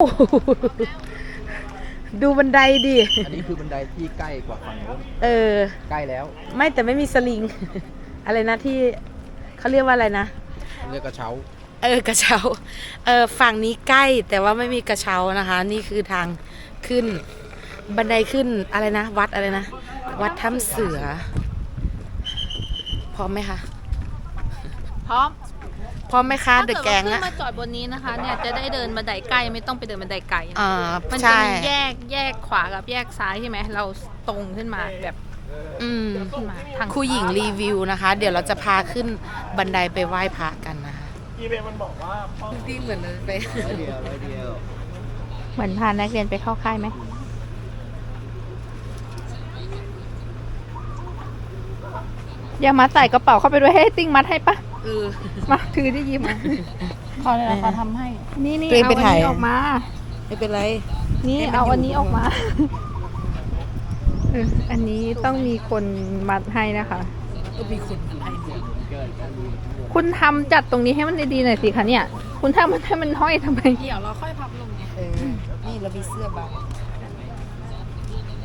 โอ้โหดูบันไดดิ อันนี้คือบันไดที่ใกล้กว่าฝั่งนู้นเออ ใกล้แล้วไม่แต่ไม่มีสลิง อะไรนะที่เขาเรียกว่าอะไรนะ เรียกกระเช้าเออกระเช้า เออฝั่งนี้ใกล้แต่ว่าไม่มีกระเช้านะคะ นี่คือทางขึ้น บันไดขึ้นอะไรนะ วัดอะไรนะ วัดถ้ำเสือ พร้อมไหมคะ พร้อม พร้อมไหมคะถ้าเดเกิอะดแกว่างขึ้อะ นมาจอดบนนี้นะคะเนี่ยจะได้เดินบันไดใกล้ไม่ต้องไปเดินบันไดไกลนะอ่ามันจะใช่มีแยกแยกขวากับแยกซ้ายใช่ไหมเราตรงขึ้นมาแบบอืมขึ้นมาทางครูหญิงรีวิวนะคะ เดี๋ยวเราจะพาขึ้นบันไดไปไหว้พระกันนะคะอีเมลมันบอกว่าที่เหมือนไป ร้อยเดียวร้อยเดียว เหมือนพานักเรียนไปเข้าค่ายไหมอย่ามาใส่กระเป๋าเข้าไปด้วยให้ติ้งมัดให้ปะ เออมาถือได้ยิ้มมาขอเลยขอทำให้ นี่นี่ตัวเองเอาไปอันถ่าย นี้ออกมา ไม่เป็นไร นี่ให้มันเอาอันอยู่นี้ออกมาเอออันนี้ต้องมีคนมัดให้นะคะ ก็มีคนมาให้ดูคุณทำจัดตรงนี้ให้มันดีๆหน่อยสิคะเนี่ย คุณทำมันให้มันห้อยทำไม เดี๋ยวเราค่อยพับลงไงเออ นี่เรามีเสื้อบาง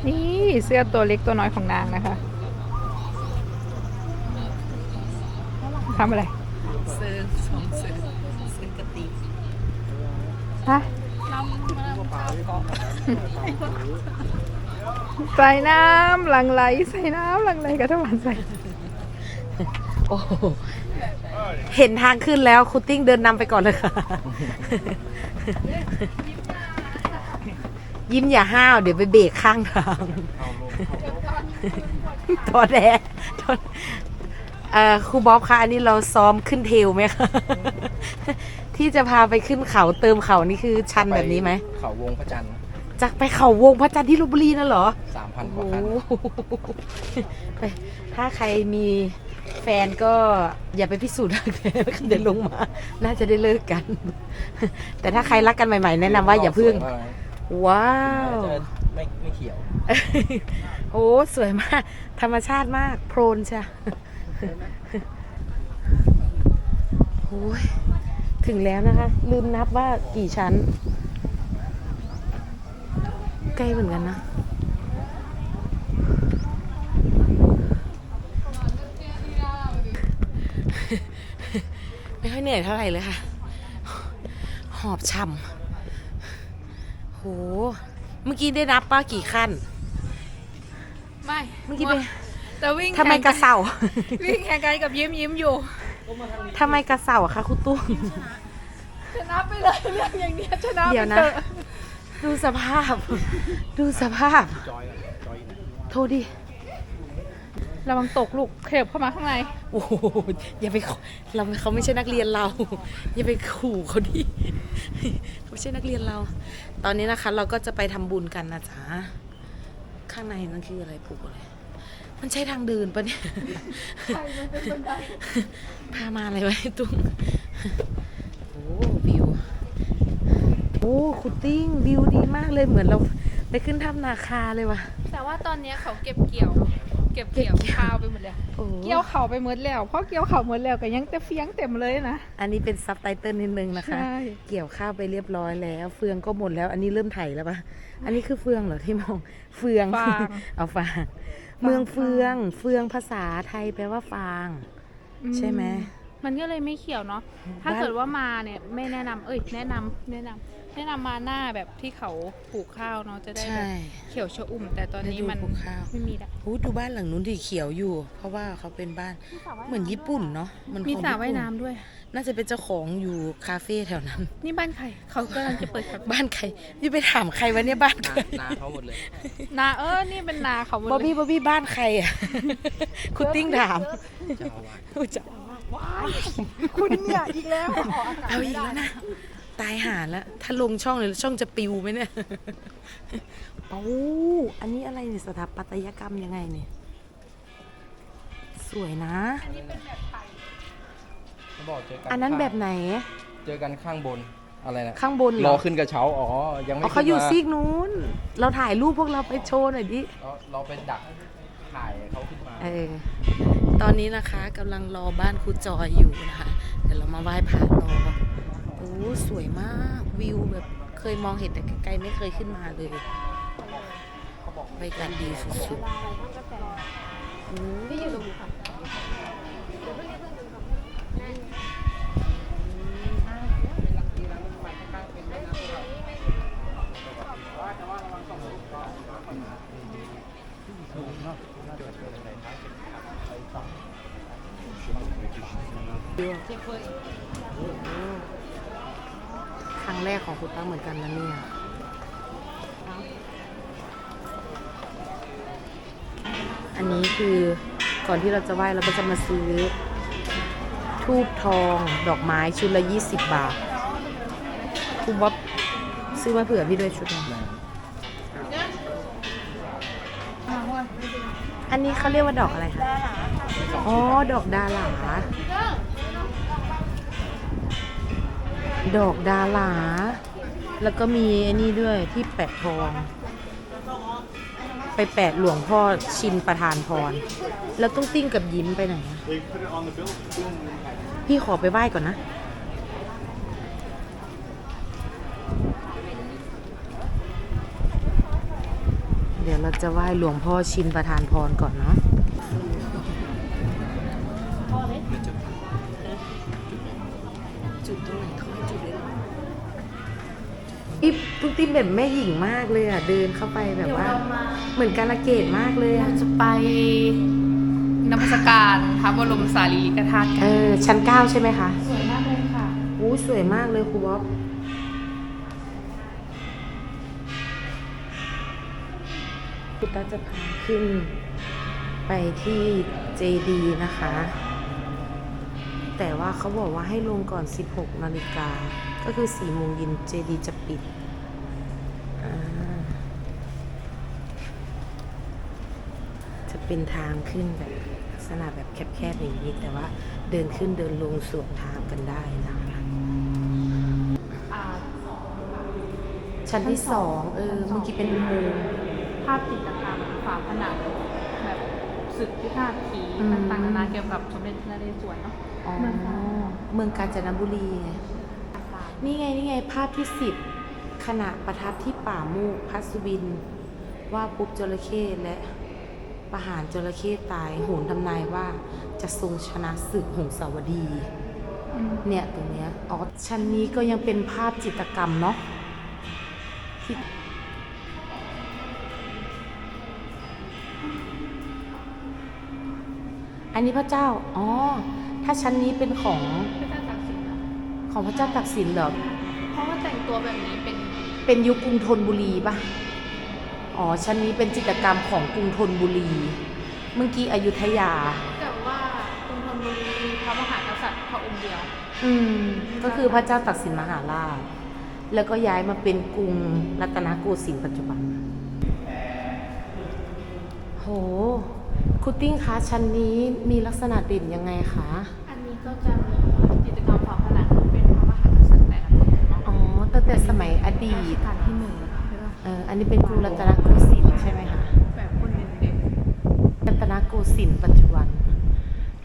นี่เสื้อตัวเล็กตัวน้อยของนางนะคะำอะไรเสื้อสองเสื้อเสื้อกระติกฮะใส่น้ำหลังไหลใส่น้ำหลังไหลกระทวันใส่ โอ้โหเห็นทางขึ้นแล้วครูติ้งเดินนำไปก่อนเลยค่ะ ยิ้มอย่าห้าว เดี๋ยวไปเบรกข้างทางทอแดทอ เอ่อครูบ๊อบคะอันนี้เราซ้อมขึ้นเทลไหมคะ ที่จะพาไปขึ้นเขาเติมเขานี่คือชันแบบนี้ไหมเขาวงพระจันทร์จากไปเขาวงพระจันทร์ที่ลบบุรีนั่นเหรอสามพันกโอ้ว่าโหคันไปถ้าใครมีแฟนก็อย่าไปพิสูจน์รักแฟนเดี๋ยวลงมา น่าจะได้เลิกกัน แต่ถ้าใครรักกันใหม่ๆ แนะนำว่าอย่าพึ่งสวมกว้าน่าวจะไม่ไม่เขียว โอ้ สวยมาก ธรรมชาติมาก โพรนใช่ โอ้ยถึงแล้วนะคะ ลืมนับว่ากี่ชั้น ใกล้เหมือนกันนะ ไม่ค่อยเหนื่อยเท่าไหร่เลยค่ะ หอบช่ำโห เมื่อกี้ได้นับป้ากี่ขั้น ไม่ เมื่อกี้ไป แต่วิ่งทำไมกระเสาวิ่งแข่งกันกับยิ้มยิ้มอยู่ทำไมกระเสาอะคะคุณตุ้มชนะไปเลยเรื่องอย่างเนี้ยชนะไปเดี๋ยวนะถอดูสภาพ ดูสภาพจอยอะจอยอยู่ไหนโทษดิระวังตกลูกเข็บเข้ามาข้างใน โอ้โหอย่าไปขอเราเขาไม่ใช่นักเรียนเรา อย่าไปขู่เขาดิเขาไม่ใช่นักเรียนเรา ตอนนี้นะคะ เราก็จะไปทำบุญกันนะจ๊ะ ข้างในนั่นคืออะไรปลูกอะไร มันใช่ทางเดินปะเนี่ยพามาอะไรไว้ตุ้งโอ้วิว โอ้คุณติ้งวิวดีมากเลยเหมือนเราไปขึ้นถ้ำนาคาเลยว่ะ แต่ว่าตอนเนี้ยเขาเก็บเกี่ยวเก็บเกี่ยว เก็บเกี่ยวข้าวไปหมดแล้วโอ้เกี่ยวเขาไปหมดแล้วเพราะเกี่ยวเขาหมดแล้วก็ยังแต่เฟียงเต็มเลยนะ อันนี้เป็นซับไตเติลนิดนึงนะคะ ใช่ เกี่ยวข้าวไปเรียบร้อยแล้ว เฟืองก็หมดแล้ว อันนี้เริ่มไถแล้วปะอันนี้คือเฟืองเหรอที่มอง เฟือง ฟาง เอาฟาง เมืองเฟือง เฟืองภาษาไทยแปลว่าฟาง ใช่ไหม มันก็เลยไม่เขียวเนาะ ถ้าบ้านเกิดว่ามาเนี่ยไม่แนะนำเอ้ยแนะนำแนะนำ แนะนำมาหน้าแบบที่เขาปลูกข้าวเนาะจะได้แบใช่บเขียวชอุ่ม แต่ตอนนี้มันได้ดูปลูกข้าวไม่มีละอู้ดูบ้านหลังนู้นดีเขียวอยู่ เพราะว่าเขาเป็นบ้านเหมือนญี่ปุ่นเนาะมันมีของสระญี่ปุ่ว่ายน้ำด้วย น่าจะเป็นเจ้าของอยู่คาเฟ่แถวนั้น นี่บ้านใครเขากำลังจะเปิดครับบ้านใครนี่ไปถามใครวะเนี่ยบ้านใครนานาเขาหมดเลยนาเออนี่เป็นนาเขาหมดบอบเลบี้ยบอบบี้บ้านใครอะคุณติ้งถามเจ้าอาวาสอุ๊ยจะคุณเนี่ยอีกแล้วเอาอีกแล้วนะ ตายหาแล้วถ้าลงช่องเลยช่องจะปิวไหมเนี่ยโอ้อันนี้อะไรเนี่ยสถาปัตยกรรมยังไงเนี่ย สวยนะเขาบอกเจอกันอันนั้นแบบไหน เจอกันข้างบนอะไรนะข้างบนเหรรออขึ้นกระเช้าอ๋อยังไม่อ๋อเขาอยู่ขึ้นมซีกนู้น เราถ่ายรูปพวกเราไปโชว์หน่อยดิ เราเราไปดักถ่ายเขาขึ้นมาเออ ตอนนี้นะคะกำลังรอบ้านครูจอยอยู่นะคะ เดี๋ยวเรามาไหว้พระรอโอ้สวยมากวิวแบบเคยมองเห็นแต่ไกลๆไม่เคยขึ้นมาเลยบรรยากาศดีสุดๆอืมที่อยู่ตรงนี้ค่ะ ครั้งแรกของคุณตั้งเหมือนกันนะเนี่ยอันนี้คือก่อนที่เราจะไหว้เราก็จะมาซื้อทูบทองดอกไม้ชุดละ 20 บาทคุณบ๊อบซื้อมาเผื่อพี่ด้วยชุดหนึงอันนี้เขาเรียกว่าดอกอะไรคะ อ๋อ ดอกดาหลา ดอกดาหลา แล้วก็มีไอ้นี่ด้วยที่แปะทอง ไปแปะหลวงพ่อชินประธานพร แล้วตุ้งติ้งกับยิ้มไปไหนอะพี่ขอไปไหว้ก่อนนะ เดี๋ยวเราจะไหว้หลวงพ่อชินประธานพรก่อนเนาะ ตุ๊กติ๊บแบบแม่หญิงมากเลยอะ เดินเข้าไปแบบว่าเหมือนกาลเกตมากเลยเราอะ จะไปนมัสการพระบรมสารีริกธาตุกัเอนอ ชั้นเก้าใช่ไหมคะสวยมากเลยค่ะอู้สวยมากเลยครูบ๊อบคุณตาจะพาขึ้นไปที่เจดีนะคะ แต่ว่าเขาบอกว่าให้ลงก่อน 16 นาฬิกา ก็คือ4โมงเย็นเจดีจะปิดอ่าจะ เป็นทางขึ้นแบบลักษณะแบบแคบๆอย่างนี้แต่ว่าเดินขึ้นเดินลงสวนทางกันได้นะคะอ่าชั้นที่สองเออเมื่อกี้เป็นอุโมงค์ ภาพจิตรกรรมฝาผนังแบบศึกพิฆาตขีอืม ต่างๆนานาเกี่ยวกับสมเด็จพระนเรศวรเนาะอ๋อเมืองกาญเมืองกาญจนบุรีไง ต่างนี่ไงนี่ไงภาพที่สิบขณะประทับที่ป่ามูกพัสวิน ว่าปุ๊บจระเข้และ ประหารจระเข้ตายโหนทำนายว่าจะทรงชนะศึกหงสาวดีๆอืมเนี่ยตรงเนี้ยอ๋อชั้นนี้ก็ยังเป็นภาพจิตรกรรมเนาะที่อันนี้พระเจ้า อ๋อ ถ้าชั้นนี้เป็นของพระเจ้าตากสินเหรอของพระเจ้าตักสินเหรอ เพราะว่าแต่งตัวแบบนี้เป็น เป็นยุคกรุงธนบุรีปะ อ๋อ ชั้นนี้เป็นจิตรกรรมของกรุงธนบุรี เมื่อกี้อยุธยา แต่ว่ากรุงธนบุรีมีพระมหากษัตริย์พระองค์เดียว อืม ก็คือพระเจ้าตักสินมหาราช แล้วก็ย้ายมาเป็นกรุงรัตนโกสินทร์ปัจจุบัน โห คุณติ้งคะ ชั้นนี้มีลักษณะเด่นยังไงคะ อันนี้ก็จะมีกิจกรรมฝาผนังเป็นพระมหากษัตริย์แต่ละคนเนาะอ๋อ ตั้งแต่สมัยอดีรัชตกาลที่หนึ่งใช่ปะ เอออันนี้เป็นกรุงรัตนโกสินทร์ใช่ไหมคะแบบคนเด่นรัตนโกสินทร์ปัจจุบัน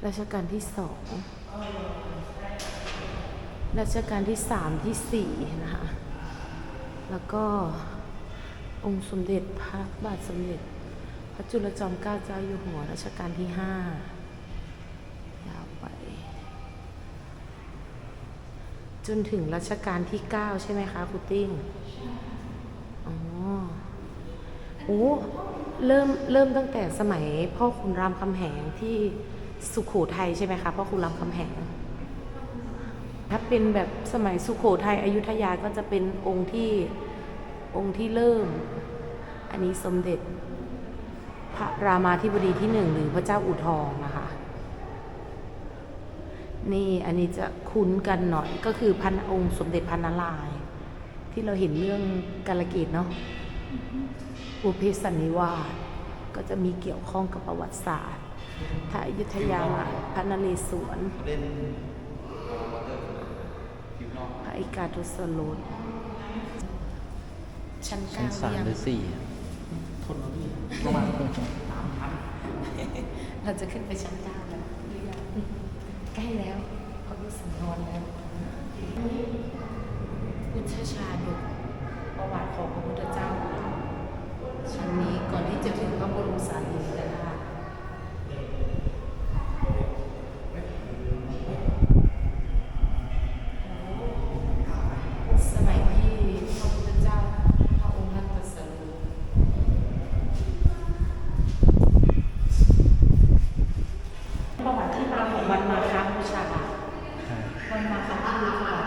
รัชกาลที่สองรัชกาลที่สามที่สี่นะคะแล้วก็องค์สมเด็จพระบาทสมเด็จ พระจุลจอมเกล้าเจ้าอยู่หัวรัชกาลที่ห้ายาวไป จนถึงรัชกาลที่เก้าใช่ไหมคะครูติ้ง อ๋อโอ้เริ่มเริ่มตั้งแต่สมัยพ่อขุนรามคำแหงที่สุขโขทัยใช่ไหมคะพ่อขุนรามคำแหง ถ้าเป็นแบบสมัยสุขโขทัยอยุธยาก็จะเป็นองค์ที่องค์ที่เริ่ม อันนี้สมเด็จ พระรามาธิบดีที่หนึ่งหรือพระเจ้าอุทองนะคะนี่อันนี้จะคุ้นกันหน่อยก็คือพันองค์สมเด็จพันนารายณ์ ที่เราเห็นเรื่องกาลเกตเนาะอุเพสันนิวาสก็จะมีเกี่ยวข้องกับประวัติศาสตร์ถ้าอยุธยาพระนเรศวรพระอิกาทศรสชั้นเก้าชั้นสามยังหรือสี่เราจะขึ้นไปชั้นเก้าแล้วหรือยังใกล้แล้วเขารู้สังนอนแล้ว พุทธชาดกประวัติของพระพุทธเจ้าชั้นนี้ก่อนที่จะถึงพระบรมสารีริกธาตุสมัยที่พระพุทธเจ้าพระองค์ท่านตรัสรู้ประวัติที่มาของวันมาฆบูชา วันมาฆบูชา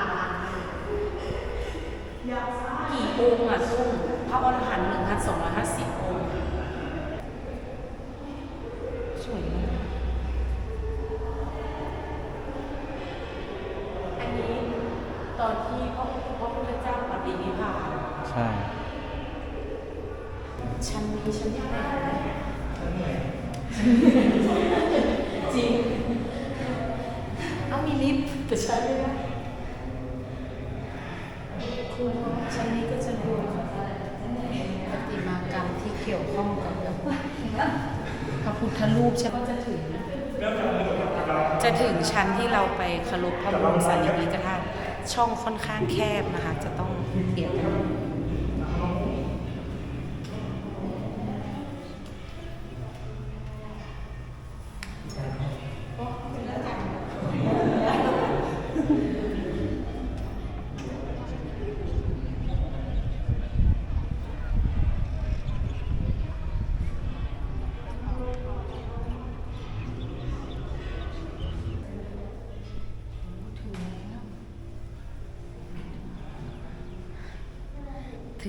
กี่องค์อะตุ้งพระอรหันต์หนึ่งพันสองร้อยห้าสิบองค์สวยมากอันนี้ ตอนที่พระพระพุทธเจ้าปฏินิพพานใช่ชั้นนี้ชั้นที่ไหนจริง เอามีลิฟต์แต่ใช้ไม่ได้คุณชั้นนี้ก็จะดูปฏิมากรรมที่เกี่ยวข้องกับพระพุทธรูปใช่ก็จะถึง จะถึงชั้นที่เราไปเคารพพระบรมสารีริกธาตุ ช่องค่อนข้างแคบนะคะ จะต้องเปลี่ยน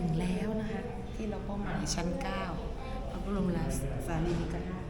งแล้วนะคะ ที่เราเป้าหมายชั้น 9 พระบรมราชสารีริกธาตุ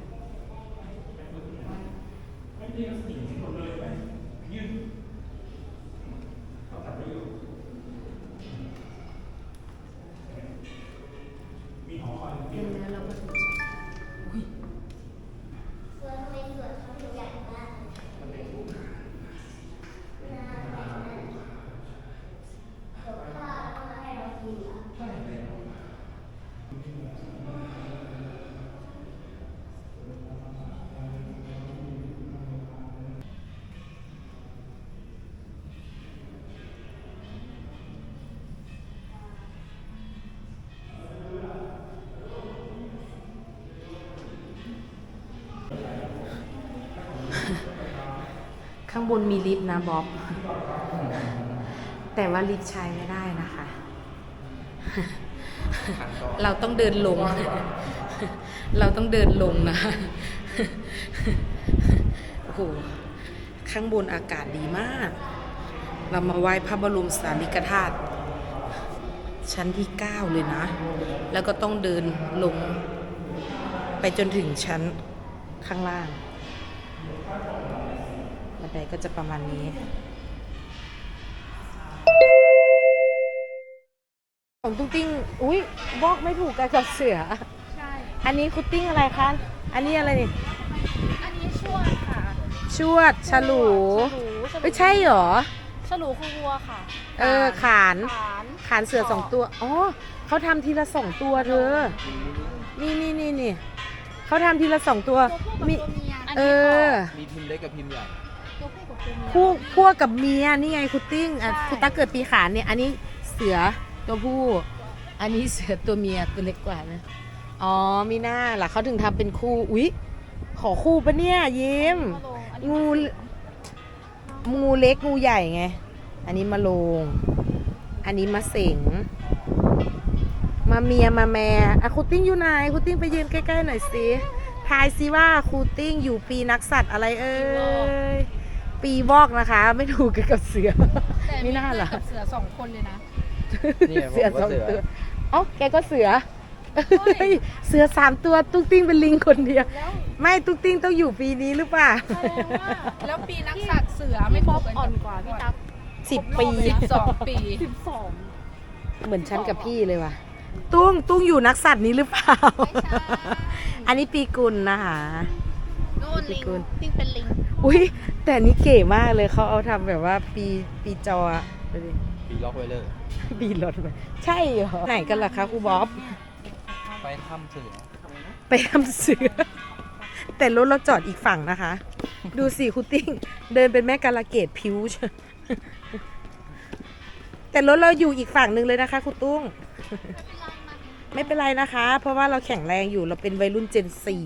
างบนมีลิฟต์นะบ๊อบ แต่ว่าลิฟต์ใช้ไม่ได้นะคะ เราต้องเดินลง เราต้องเดินลงนะโอ้โหข้างบนอากาศดีมาก เรามาไหว้พระบรมสารีริกธาตุชั้นที่ 9 เลยนะ แล้วก็ต้องเดินลง ไปจนถึงชั้นข้างล่าง บันไดก็จะประมาณนี้ของตุ้งติ้ง อุ้ยบอกไม่ถูกกันกับเสือ ใช่ อันนี้คุตติ้งอะไรคะ อันนี้อะไรนี่ อันนี้ชวดค่ะ ชวด ฉลูฉลูฉลูไม่ใช่เหรอ ฉลูคือวัวค่ะ เออขานขาน ขานเสือสองตัว อ๋อ เขาทำทีละสองตัวเธอ นี่นี่นี่นี่ เขาทำทีละสองตัวตัวผู้กับมีตัวเมียเออ มีพิมพ์เล็กกับพิมพ์ใหญ่ ตัวผู้กับตัวเมียคู่พวกกับเมียนี่ไงคุตติ้งอะใช่ คุณตาเกิดปีขานเนี่ย อันนี้เสือตัวผู้ อันนี้เสือตัวเมียตัวเล็กกว่านะ อ๋อมีหน้าล่ะเขาถึงทำเป็นคู่อุ๊ยขอคู่ปะเนี่ยยิ้ม มาลงอันนี้งูงูเล็กงูใหญ่ไง อันนี้มาโลง อันนี้มาเสงมาเมียมาแม่อะครูติ้งอยู่ไหนครูติ้งไปยืนใกล้ๆหน่อยสิทายสิว่าครูติ้งอยู่ปีนักสัตว์อะไรเอ่ย ปีวอกนะคะ ไม่ถูกกันกับเสือ แต่ไม่น่าเหรอกับเสือสองคนเลยนะนี่ไงผมเสือว่าสองเสือ ตัวเอ๋อแกก็เสือเฮ้ยเสือสามตัวตุ๊กติ้งเป็นลิงคนเดียว แล้วไม่ตุ๊กติ้งต้องอยู่ปีนี้หรือเปล่าแสดงว่าแล้วปีนักสัตว์เสือไม่พบอ่อนกว่าพี่ตั๊กสิบปีสิบสองปี สิบสองเหมือนฉันกับพี่เลยว่ะ ตุ้งตุ้งอยู่นักสัตว์นี้หรือเปล่าไม่ใช่อันนี้ปีกุลนะคะ นู่นลิงพี่กุลติ้งเป็นลิงอุ้ยแต่อันนี้เก๋มากเลยเขาเอาทำแบบว่าปีปีจออะดูดิปีล็อกไวเลอร์ปีรถไปใช่เหรอไหนกันล่ะคะครูบ๊อบ ไปถ้ำเสือไปทำเสือ แต่รถเราจอดอีกฝั่งนะคะ ดูสิครูติ้ง เดินเป็นแม่กาลเกตผิวเชียวแต่รถเราอยู่อีกฝั่งหนึ่งเลยนะคะครูตุ้ง ไม่เป็นไรนะคะ เพราะว่าเราแข็งแรงอยู่เราเป็นวัยรุ่นเจนสี่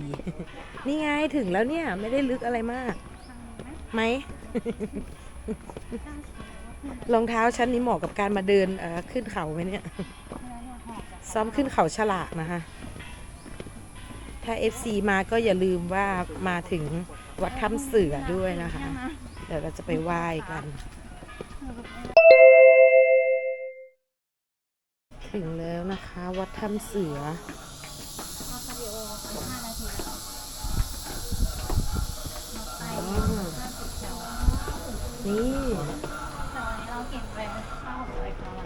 นี่ไงถึงแล้วเนี่ย ไม่ได้ลึกอะไรมาก ไหม รองเท้าชั้นนี้เหมาะกับการมาเดินเอ่อขึ้นเขาไหมเนี่ย ซ้อมขึ้นเขาฉลากนะคะ ถ้า FC มาก็อย่าลืมว่ามาถึงวัดถ้ำเสือด้วยนะคะ เดี๋ยวเราจะไปไหว้กัน ถึงแล้วนะคะ วัดถ้ำเสืออ๋อ นี่เราเก่งไปข้าวอะไรเขาอะ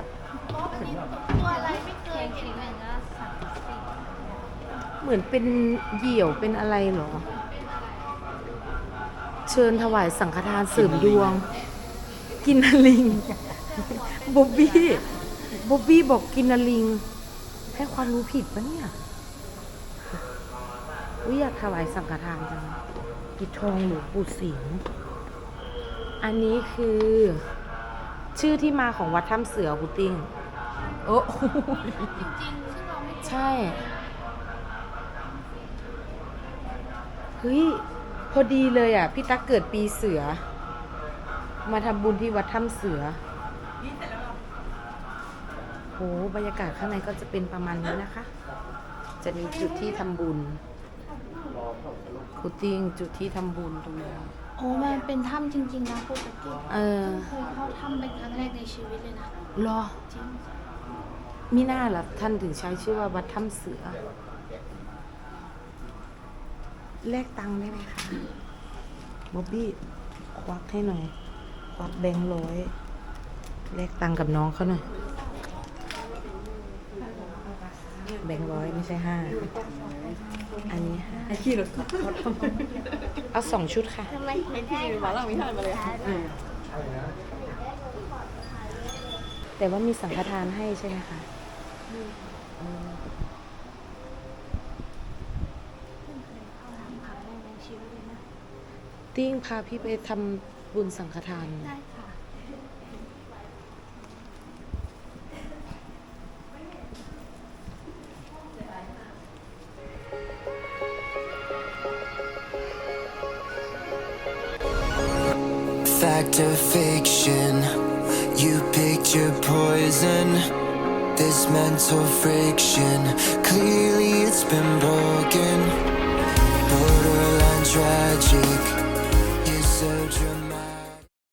ตัวอะไรไม่เคยเก่งเลยก็สามสี่เหมือนเป็นเหยี่ยวเป็นอะไรเหรอ เชิญถวายสังฆทานเสริมดวง กินนลิงบ๊อบบี้บ๊อบบี้บอกกินนลิง ให้ความรู้ผิดปะเนี่ยวิอยากถวายสังฆทานจังปิดทองหลวงปู่สิงห์ อันนี้คือ ชื่อที่มาของวัดถ้ำเสือกูติ้งโอ้จริงๆซึ่งเราไม่ใช่ เฮ้ย พอดีเลยอะ พี่ตั๊กเกิดปีเสือ มาทำบุญที่วัดถ้ำเสือโหบรรยากาศข้างในก็จะเป็นประมาณนี้นะคะ จะมีจุดที่ทำบุญครูติ้งจุดที่ทำบุญตรงนี้ โอ้มันเป็นถ้ำจริง ๆ นะปกติเออเคยเข้าถ้ำเป็นครั้งแรกในชีวิตเลยนะรอจริงมิน่าล่ะท่านถึงใช้ชื่อว่าวัดถ้ำเสือ แลกตังค์ได้ไหมคะบ๊อบบี้ควักให้หน่อย ควักแบงค์ร้อย แลกตังค์กับน้องเขาหน่อย แบงค์ร้อยไม่ใช่ห้าอันนี้ห้าเอาสองชุดค่ะทำไมไม่ได้หวังมีท่านมาเลยแต่ว่ามีสังฆทานให้ใช่ไหมคะอืมครั้งแรกในชีวิตเลยนะติ้งพาพี่ไปทำบุญสังฆทานได้ค่ะ Fact fiction, you picked your poison. This mental friction, clearly it's been broken. Borderline tragic,